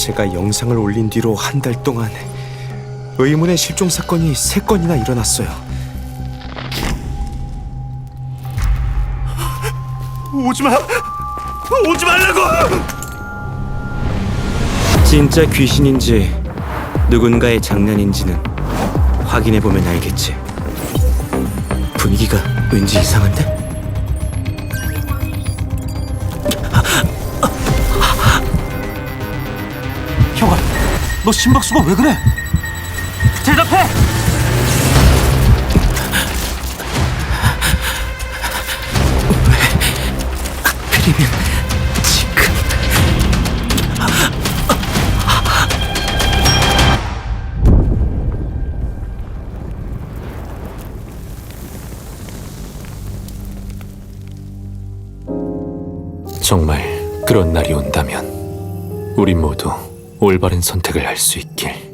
제가 영상을 올린 뒤로 한 달 동안 의문의 실종 사건이 세 건이나 일어났어요. 오지 마! 오지 말라고! 진짜 귀신인지 누군가의 장난인지는 확인해 보면 알겠지. 분위기가 왠지 이상한데? 형아, 너 심박수가 왜 그래? 대답해! 하필이면 지금 정말 그런 날이 온다면 우리 모두 올바른 선택을 할 수 있길.